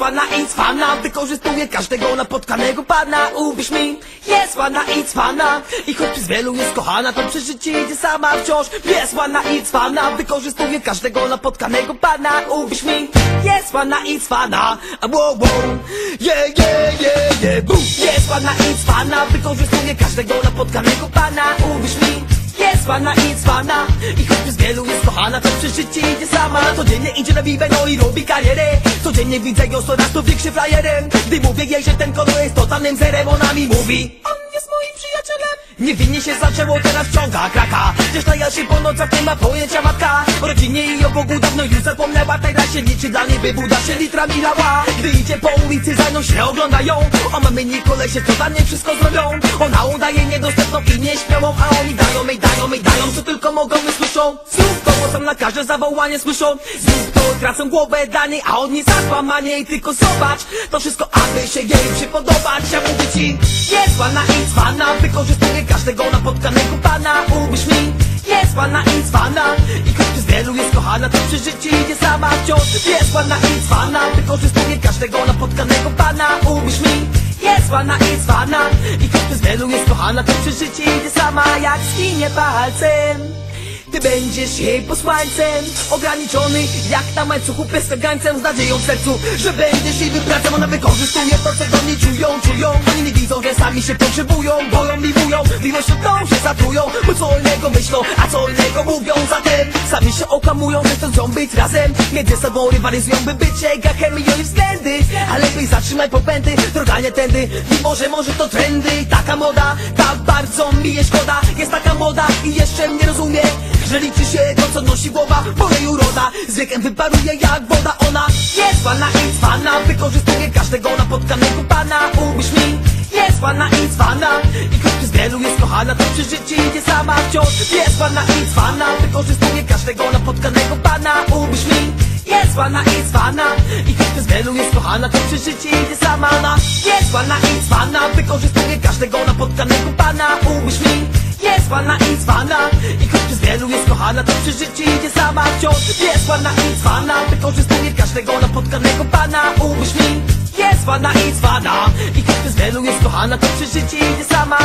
Jest ładna i cwana Wykorzystuje każdego napotkanego pana. Uwierz mi, jest ładna i cwana I choć przez wielu jest kochana To przeżycie idzie sama wciąż. Jest ładna i cwana Wykorzystuje każdego napotkanego pana. Uwierz mi, jest ładna i cwana wow, wow. Yeah, yeah, yeah, yeah, boom Jest ładna i cwana Wykorzystuje każdego napotkanego pana. Uwierz mi ładna i cwana I choć przez wielu jest kochana przez życie idzie sama. Codziennie idzie na wiwę, no i robi karierę. Codziennie widzę ją coraz to większy frajerem. Gdy mówię jej, że ten kono jest totalnym zerem Ona mi mówi Niewinnie się zaczęło, teraz wciąga kraka Gdzieś na jaszy po nocach nie ma pojęcia matka. O rodzinie i o Bogu dawno już zapomniała. Teraz się liczy dla niej wybuda się litrami lała Gdy idzie po ulicy za nią się oglądają. O mamy nie kolesie, co dla wszystko zrobią. Ona udaje niedostępną i nieśmiałą A oni dają mi, dają mi, dają co tylko mogą my słyszą na każde zawołanie słyszą Znów to tracą głowę dla niej A oni zakłamanie i tylko zobacz To wszystko aby się jej przypodobać. Ja mówię ci, jest ładna i cwana Wykorzystuje każdego napotkanego pana. Uwierz mi, jest ładna i cwana I choć przez wielu jest kochana To przy życiu idzie sama wciąż. Jest ładna i cwana Wykorzystuje każdego napotkanego pana. Uwierz mi, jest ładna i cwana I choć przez wielu jest kochana To przy życiu idzie sama Jak skinie palcem ty będziesz jej posłańcem Ograniczony jak na łańcuchu Przestrzagańcem z nadzieją w sercu Że będziesz jej wybracem Ona wykorzystuje to co do niej czują Czują, oni nie widzą, że sami się potrzebują Boją, miłują, miłością tą się zatrują Bo co innego myślą, a co innego mówią. Zatem sami się okamują, że chcą być razem. Między sobą rywalizują, by być jak chemią i względy. A lepiej zatrzymaj popędy, droga nie tędy. Mimo, że może to trendy Taka moda, tak bardzo mi je szkoda. Jest taka moda i jeszcze mnie rozumie że liczy się to co nosi głowa Bo jej uroda z wiekiem wyparuje jak woda. Ona jest ładna i cwana Wykorzystuje każdego napotkanego pana. Uwierz mi, jest ładna i cwana I choć przez wielu jest kochana To przy życiu idzie sama wciąż. Jest ładna i cwana Wykorzystuje każdego napotkanego pana. Uwierz mi, jest ładna i cwana I choć przez wielu jest kochana To przy życiu idzie sama. Ona jest ładna i cwana Wykorzystuje każdego napotkanego pana. Uwierz mi, jest ładna i cwana I choć przez wielu jest kochana To przy życiu idzie sama wciąż Jest ładna i cwana Wykorzystuje każdego napotkanego pana. Uwierz mi Jest ładna i cwana I choć przez wielu jest kochana To przy życiu idzie sama